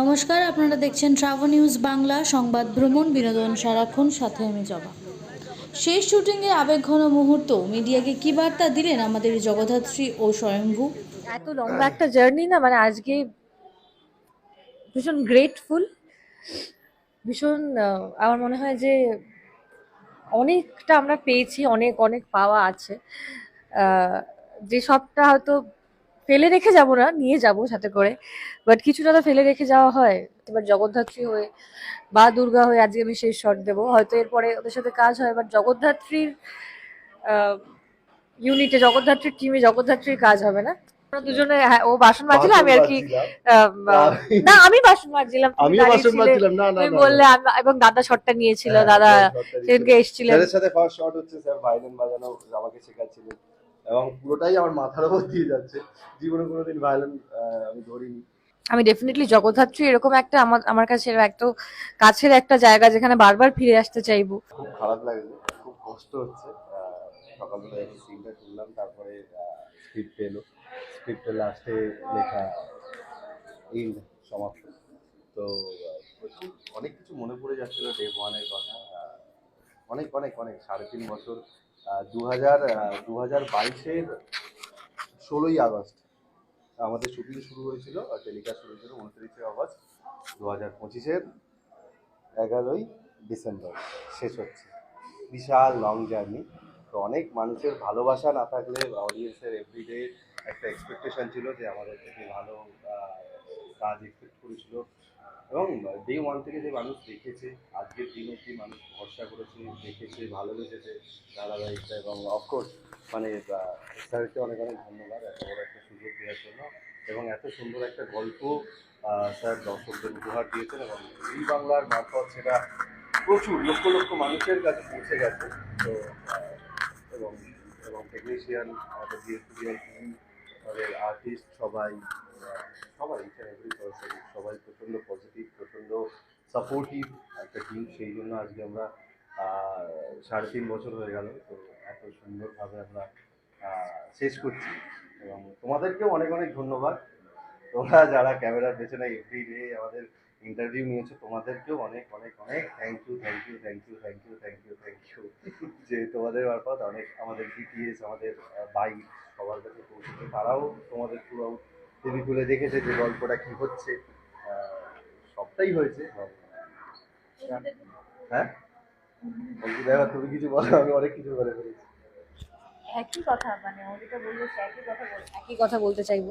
নমস্কার, আপনারা দেখছেন ট্রাভেল নিউজ বাংলা, সংবাদ ভ্রমণ, বিনোদন, সারাক্ষণ, সাথে আমি জবা। শেষ শুটিংয়ের আবেগঘন মুহূর্ত, মিডিয়াকে কী বার্তা দিলেন আমাদের জগদ্ধাত্রী ও স্বয়ম্ভু? এত লম্বা একটা জার্নি না মানে আজকে ভীষণ গ্রেটফুল ভীষণ আমার মনে হয় যে অনেকটা আমরা পেয়েছি, অনেক অনেক পাওয়া আছে। যে সবটা হয়তো ফেলে রেখে যাব না নিয়ে যাব সাথে করে। বাট কিছুটা তো ফেলে রেখে যাওয়া হয়। এবার জগদ্ধাত্রী হয়ে বা দুর্গা হয়ে আজকে আমি সেই শট দেবো। হয়তো এরপরে ওদের সাথে কাজ হয় বাট জগদ্ধাত্রীর ইউনিটে জগদ্ধাত্রীর টিমে জগদ্ধাত্রীর কাজ হবে না? দুজনে হ্যাঁ, ও বাসন মাজছিল আমি আর কি না আমি বাসন মাজছিলাম তুমি বাসন মাজছিলাম না না তুমি বললে এবং দাদা শটটা নিয়েছিল হ্যাঁ, দাদা সেদিনকে এসেছিলেন। সাথে ফার্স্ট শট হচ্ছে স্যার ভায়োলিন বাজানো আমাকে শেখাচ্ছিলেন। এবং পুরোটাই আমার মাথার উপর দিয়ে যাচ্ছে। জীবনে কোনোদিন ভায়োলিন আমি ধরিনি। আমি ডেফিনেটলি জগদ্ধাত্রী এরকম একটা আমার আমার কাছে একটা কাছের একটা জায়গা যেখানে বারবার ফিরে আসতে চাইব। খুব খারাপ লাগছে খুব কষ্ট হচ্ছে। সকালবেলা এই সিনটা শুনলাম তারপরে স্ক্রিপ্ট এলো। স্ক্রিপ্টের লাস্টে লেখা এই সমাপ্ত। তো অনেক কিছু মনে পড়ে যাচ্ছিল ডে ওয়ানের কথা। অনেক অনেক অনেক সাড়ে তিন বছর দু হাজার দু হাজার বাইশের ষোলোই আগস্ট। আমাদের শুটিং শুরু হয়েছিল টেলিকাস্ট শুরু হয়েছিল উনত্রিশে আগস্ট দু হাজার পঁচিশের এগারোই ডিসেম্বর। শেষ হচ্ছে। বিশাল লং জার্নি তো অনেক মানুষের ভালোবাসা না থাকলে অডিয়েন্সের এভরিডে একটা এক্সপেকটেশন ছিল যে আমাদের থেকে ভালো কাজ এক্সপেক্ট করেছিল। এবং ডে ওয়ান থেকে যে মানুষ দেখেছে, আজকের দিন অব্দি মানুষ ভরসা করেছে, দেখেছে ভালোবেসেছে ধারাবাহিকটা এবং অফকোর্স মানে স্যারকে অনেক অনেক ধন্যবাদ এত বড় একটা সুযোগ দেওয়ার জন্য এবং এত সুন্দর একটা গল্প স্যার দর্শকদের উপহার দিয়েছেন এবং এই বাংলার মারফত সেটা প্রচুর, লক্ষ লক্ষ মানুষের কাছে পৌঁছে গেছে। তো এবং এবং টেকনিশিয়ান আমাদের আর্টিস্ট সবাই সবাই এভরি পার্সন সবাই প্রচণ্ড পজিটিভ প্রচণ্ড সাপোর্টিভ একটা টিম সেই জন্য আজকে আমরা সাড়ে তিন বছর হয়ে গেল, তো এত সুন্দরভাবে আমরা শেষ করছি। এবং তোমাদেরকেও অনেক অনেক ধন্যবাদ। তোমরা যারা ক্যামেরার পেছনে এভরিডে আমাদের ইন্টারভিউ নিয়েছো, তোমাদেরকেও অনেক অনেক অনেক thank you thank you thank you thank you thank you thank you যে তোমাদের মারফত অনেক আমাদের ডিটিএস আমাদের বাইক সবার কাছে পৌঁছেছে তারাও তোমাদের পুরো টিভি দেখেছে যে গল্পটা কি হচ্ছে? সবটাই হয়েছে। হ্যাঁ? দেখো, তুমি কিছু বলো, আমি অনেক কিছু বলে ফেলেছি। একই কথা মানে বলল একই কথা একই কথা বলতে চাইব।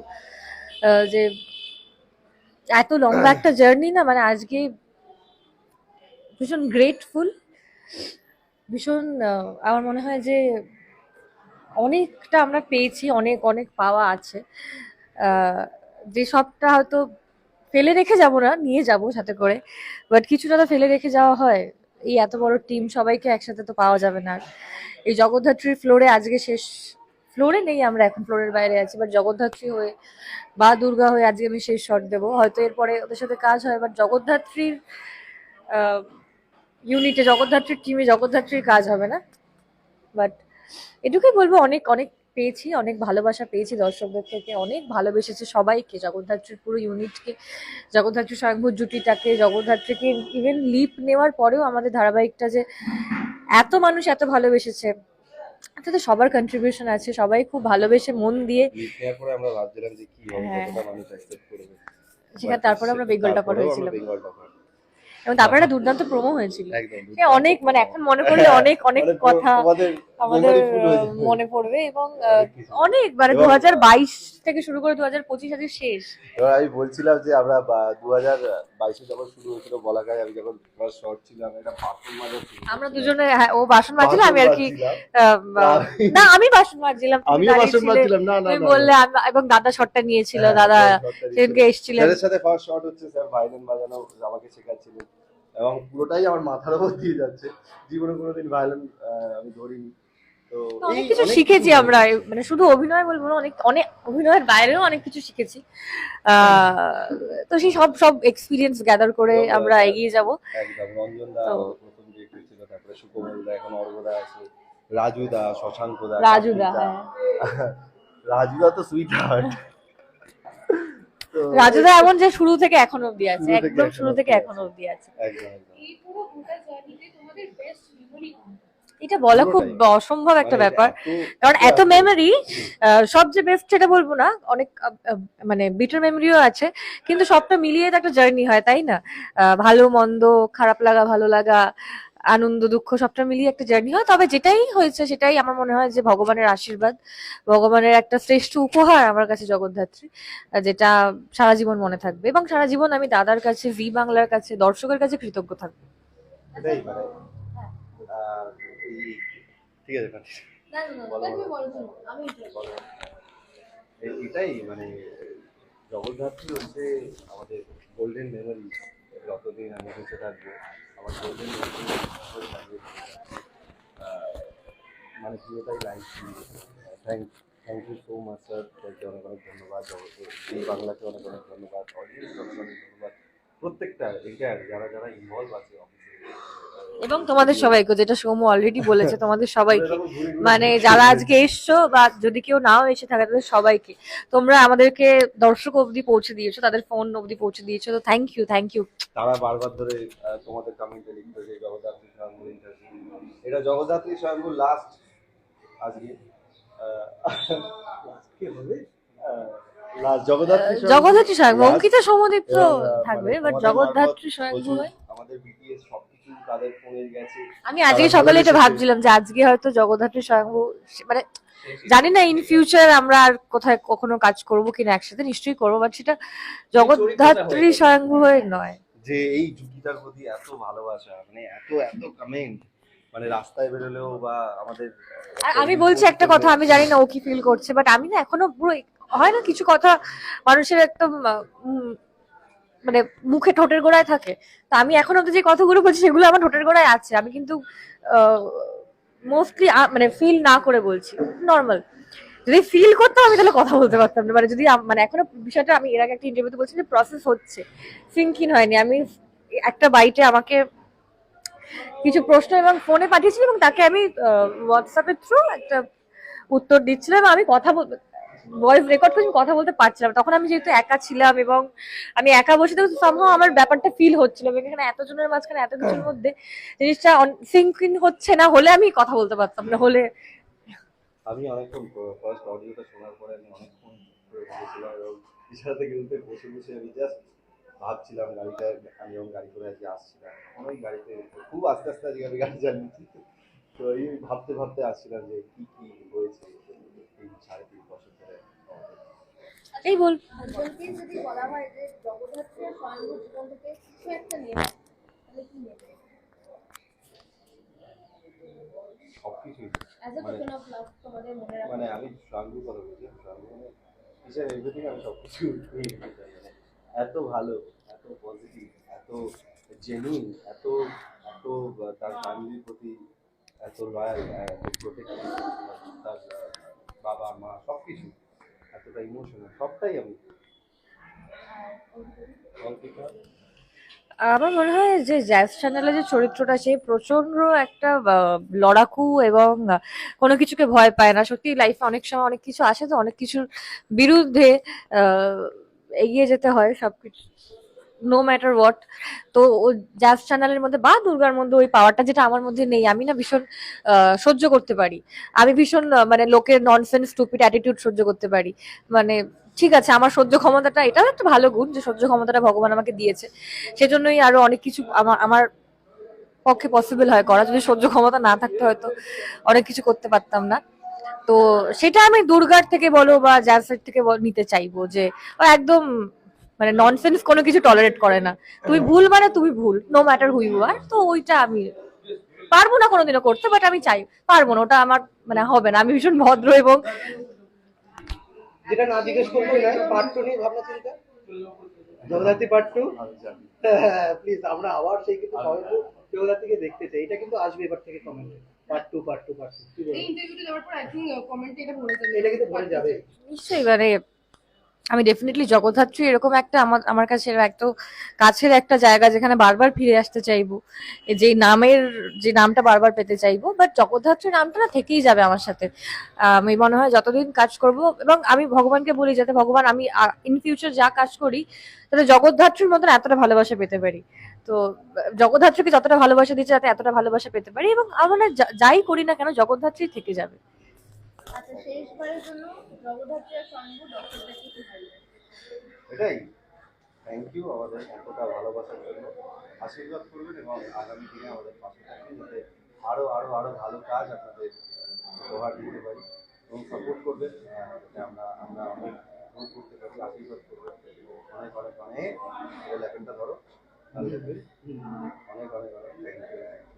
যে এত লম্বা একটা জার্নি না মানে আজকে ভীষণ গ্রেটফুল ভীষণ আমার মনে হয় যে অনেকটা আমরা পেয়েছি, অনেক অনেক পাওয়া আছে। যে সবটা হয়তো ফেলে রেখে যাব না, নিয়ে যাব সাথে করে। বাট কিছুটা তো ফেলে রেখে যাওয়া হয়। এই এত বড় টিম সবাইকে একসাথে তো পাওয়া যাবে না। এই জগদ্ধাত্রীর ফ্লোরে আজকে শেষ। ফ্লোরে নেই আমরা এখন ফ্লোরের বাইরে আছি। বাট জগদ্ধাত্রী হয়ে বা দুর্গা হয়ে আজকে আমি শেষ শট দেবো। হয়তো এরপরে ওদের সাথে কাজ হয় বাট জগদ্ধাত্রীর ইউনিটে জগদ্ধাত্রীর টিমে জগদ্ধাত্রীর কাজ হবে না। বাট এটুকুই বলব, অনেক অনেক পেয়েছি অনেক ভালোবাসা পেয়েছি দর্শকদের থেকে অনেক ভালোবেসেছে সবাইকে জগদ্ধাত্রীর পুরো ইউনিটকে জগদ্ধাত্রী স্বয়ংভূ জুটিটাকে জগদ্ধাত্রীকে ইভেন লিপ নেওয়ার পরেও আমাদের ধারাবাহিকটা যে এত মানুষ এত ভালোবেসেছে তাতে সবার কন্ট্রিবিউশন আছে সবাই খুব ভালোবেসে মন দিয়ে পরে হ্যাঁ। সেখানে তারপরে আমরা বেঙ্গল টপার হয়েছিলাম এবং তারপরে একটা দুর্দান্ত প্রোমো হয়েছিল। অনেক মানে এখন মনে করলে অনেক অনেক কথা আমাদের। মনে পড়বে। এবং অনেক মানে দু হাজার বাইশ থেকে শুরু করে দু হাজার পঁচিশ আজকে শেষ। এবার আমি বলছিলাম যে আমরা দু হাজার বাইশে যখন শুরু হয়েছিল বলা যায় আমি যখন ফার্স্ট শর্ট ছিলাম এটা বাথরুম মাজা আমরা দুজনে হ্যাঁ, ও বাসন মাজছিল আমি আর কি না আমি বাসন মাজছিলাম দাঁড়িয়ে বাসন মাজছিলাম না না তুমি বললে। এবং দাদা শটটা নিয়েছিল হ্যাঁ, দাদা সেদিনকে এসেছিলেন। স্যারের সাথে ফার্স্ট শট হচ্ছে স্যার ভায়োলিন বাজানো আমাকে শেখাচ্ছিলেন। এবং পুরোটাই আমার মাথার উপর দিয়ে যাচ্ছে। জীবনে কোনোদিন ভায়োলিন আমি ধরিনি। অনেক কিছু শিখেছি আমরা। মানে শুধু অভিনয় বলব না অনেক অনেক অভিনয়ের বাইরেও অনেক কিছু শিখেছি। তো সেই সব সব এক্সপিরিয়েন্স গ্যাদার করে আমরা এগিয়ে যাব। একদম রঞ্জন দা তো- আমাদের প্রথম যে ছিল তারপরে সুকমল দা এখন অর্ঘদা আছে রাজু দা শশাঙ্ক দা রাজু দা কার্তিক হ্যাঁ। রাজু দা তো সুইট হার্ট রাজুদা এমন যে শুরু থেকে এখন অব্দি আছে একদম শুরু থেকে এখন। অব্দি আছে। একদম এই পুরো গোটা জার্নিতে তোমাদের বেস্ট মেমরি কোনটা? এটা বলা খুব অসম্ভব একটা মানে ব্যাপার। কারণ এত মেমরি সবচেয়ে বেস্ট সেটা বলব না অনেক মানে বিটার মেমরিও আছে কিন্তু সবটা মিলিয়ে তো একটা জার্নি হয় তাই না? ভালো মন্দ খারাপ লাগা ভালো লাগা আনন্দ দুঃখ সবটা মিলিয়ে একটা জার্নি হয়। তবে যেটাই হয়েছে সেটাই আমার মনে হয় যে ভগবানের আশীর্বাদ ভগবানের একটা শ্রেষ্ঠ উপহার আমার কাছে জগদ্ধাত্রী যেটা সারা জীবন মনে থাকবে। এবং সারা জীবন আমি দাদার কাছে ভি বাংলার কাছে দর্শকের কাছে কৃতজ্ঞ থাকব এটাই মানে আহ, এই- ঠিক আছে তুমি বলো। আমি। এ- এটাই মানে জগদ্ধাত্রী হচ্ছে আমাদের গোল্ডেন মেমোরি যতদিন আমি বেঁচে থাকব আমার গোল্ডেন মেমোরি মানে পুরোটাই life thank thank you so much sir তোমাকে অনেক অনেক ধন্যবাদ। এই বাংলাকে অনেক অনেক ধন্যবাদ। অডিয়েন্সকে অনেক অনেক ধন্যবাদ। প্রত্যেকটা এন্টায়ার যারা যারা ইনভলভ আছে অফিসে এবং তোমাদের সবাইকে যেটা সৌম্য অলরেডি বলেছে তোমাদের সবাইকে মানে যারা আজকে এসছো বা যদি কেউ নাও এসে থাকে তাদের সবাইকে। তোমরা আমাদেরকে দর্শক অবধি পৌঁছে দিয়েছ তাদের ফোন অবধি পৌঁছে দিয়েছ তো থ্যাংক ইউ থ্যাংক ইউ তারা বারবার ধরে তোমাদের কমেন্টে লিখতো যে জগদ্ধাত্রী ইন্টারভিউ এটা জগদ্ধাত্রী স্বয়ম্ভুর লাস্ট আজকে কি হবে জগদ্ধাত্রী স্বয়ম্ভু- জগদ্ধাত্রী স্বয়ংভু অঙ্কিতা সৌমদীপ তো থাকবে মানে বাট তোমাদের জগদ্ধাত্রী হয়। আমাদের তাদের ফোনে গেছে। আমি আজকে সকালে এটা ভাবছিলাম যে আজকে হয়তো জগদ্ধাত্রী স্বয়ংভু মানে জানি না ইন ফিউচার আমরা আর কোথায় কখনো কাজ করব কিনা একসাথে নিশ্চয়ই করব বাট সেটা জগদ্ধাত্রী স্বয়ংভু হয়ে নয়। যে এই জুটিটার প্রতি এত ভালোবাসা মানে এত এত কমেন্ট মানে রাস্তায় বেরোলেও বা আমাদের আমি বলছি একটা কথা আমি জানি না ও কি ফিল করছে বাট আমি না এখনও পুরো হয় না কিছু কথা মানুষের একদম মানে মুখে ঠোঁটের গোড়ায় থাকে। তা আমি এখন অব্দি যে কথাগুলো বলছি, সেগুলো আমার ঠোঁটের গোড়ায় আছে। আমি কিন্তু মোস্টলি মানে ফিল না করে বলছি। নর্মাল যদি ফিল করতাম, আমি তাহলে কথা বলতে পারতাম না। মানে যদি মানে এখনও বিষয়টা আমি এর আগে একটা ইন্টারভিউতে বলছি যে প্রসেস হচ্ছে। সিঙ্কিন হয়নি। আমি একটা বাইটে আমাকে কিছু প্রশ্ন এবং ফোনে পাঠিয়েছিলাম এবং তাকে আমি হোয়াটসঅ্যাপের থ্রু একটা উত্তর দিচ্ছিলাম আমি কথা বলতে ভয়েস রেকর্ড করে কথা বলতে পারছিলাম তখন আমি যেহেতু একা ছিলাম এবং আমি একা বসে থাকতে সম্ভব আমার ব্যাপারটা ফিল হচ্ছিল। এখানে এতজনের মাঝখানে এত কিছুর মধ্যে জিনিসটা সিঙ্কিন হচ্ছে না, হলে আমি কথা বলতে পারতাম না, হলে আমি অনেকক্ষণ ফার্স্ট অডিওটা শোনার পরে আমি অনেকক্ষণ বসেছিলাম এবং গেলতে বসে বসে আমি জাস্ট ভাবছিলাম গাড়িটা, আমি যখন গাড়ি করে আজকে আসছিলাম। তখন ওই গাড়িতে, খুব আস্তে আস্তে আজকে আমি গাড়ি চালিয়েছি। তো এই ভাবতে ভাবতে আসছিলাম যে কি কি হয়েছে? তিন সাড়ে এই বল। মনে আমি মানে মানে এত ভালো, এত পজিটিভ এত জেনুইন এত এত তার ফ্যামিলির প্রতি এত লয়াল তার বাবা, মা সব কিছু এতটা ইমোশনাল সবটাই আমি। আমার মনে হয় যে জ্যাজ চ্যানেলের যে চরিত্রটা, সে প্রচণ্ড একটা লড়াকু এবং কোনো কিছুকে ভয় পায় না। সত্যি লাইফে অনেক সময় অনেক কিছু আসে তো, অনেক কিছুর বিরুদ্ধে এগিয়ে যেতে হয় সবকিছু। নো ম্যাটার হোয়াট তো জ্যাজ চ্যানেলের মধ্যে বা দুর্গার মধ্যে ওই পাওয়ারটা যেটা আমার মধ্যে নেই, আমি না ভীষণ সহ্য করতে পারি। আমি ভীষণ মানে লোকের ননসেন্স স্টুপিড অ্যাটিটিউড সহ্য করতে পারি। মানে ঠিক আছে, আমার সহ্য ক্ষমতাটা এটাও একটা ভালো গুণ যে সহ্য ক্ষমতাটা ভগবান আমাকে দিয়েছে। সেজন্যই আরও অনেক কিছু আমার আমার পক্ষে পসিবল হয় করা। যদি সহ্য ক্ষমতা না থাকতে হয়তো অনেক কিছু করতে পারতাম না। তো সেটা আমি দুর্গার থেকে বলো বা জ্যাসের থেকে নিতে চাইব যে একদম মানে ননসেন্স কোনো কিছু টলারেট করে না। তুমি ভুল মানে তুমি ভুল no matter who you are তো ওইটা আমি পারব না কোনোদিনও করতে বাট আমি চাই পারব না। ওটা আমার মানে হবে না। আমি ভীষণ ভদ্র এবং যেটা না জিজ্ঞেস করব পার্ট টু নিয়ে ভাবনা চিন্তা? জগদ্ধাত্রী পার্ট টু প্লিজ আমরা আবার সেই কিন্তু সবাই দেখতে চাই। এটা কিন্তু আসবে এবার থেকে কমেন্টে part two part two part two এই ইন্টারভিউটা দেওয়ার পর আই থিঙ্ক কমেন্টে এটা ভরে যাবে এটা কিন্তু ভরে যাবে। নিশ্চয়ই মানে আমি ডেফিনেটলি জগদ্ধাত্রী এরকম একটা আমার আমার কাছে এত কাছের একটা জায়গা যেখানে বারবার ফিরে আসতে চাইব। যে নামের, যে নামটা বারবার পেতে চাইব বাট জগদ্ধাত্রী নামটা না থেকেই যাবে আমার সাথে। আমি মনে হয় যতদিন কাজ করব, এবং আমি ভগবানকে বলি যাতে ভগবান আমি ইন ফিউচার যা কাজ করি, তাতে জগদ্ধাত্রীর মতন এতটা ভালোবাসা পেতে পারি। তো, জগদ্ধাত্রীকে যতটা ভালোবাসা দিচ্ছে যাতে এতটা ভালোবাসা পেতে পারি, এবং আমরা যাই করি না কেন, জগদ্ধাত্রী থেকে যাবে। আচ্ছা এটাই। থ্যাংক ইউ আমাদের এতটা ভালোবাসার জন্য। আশীর্বাদ করবেন এবং আগামী দিনে আমাদের পাশে থাকবেন যাতে ভালো কাজ আপনাদের উপহার দিতে পারি এবং সাপোর্ট করবেন। আহ, যাতে আমরা আমরা অনেক দূর করতে আশীর্বাদ করবেন। অনেক অনেক অনেক ধরো। অনেক অনেক অনেক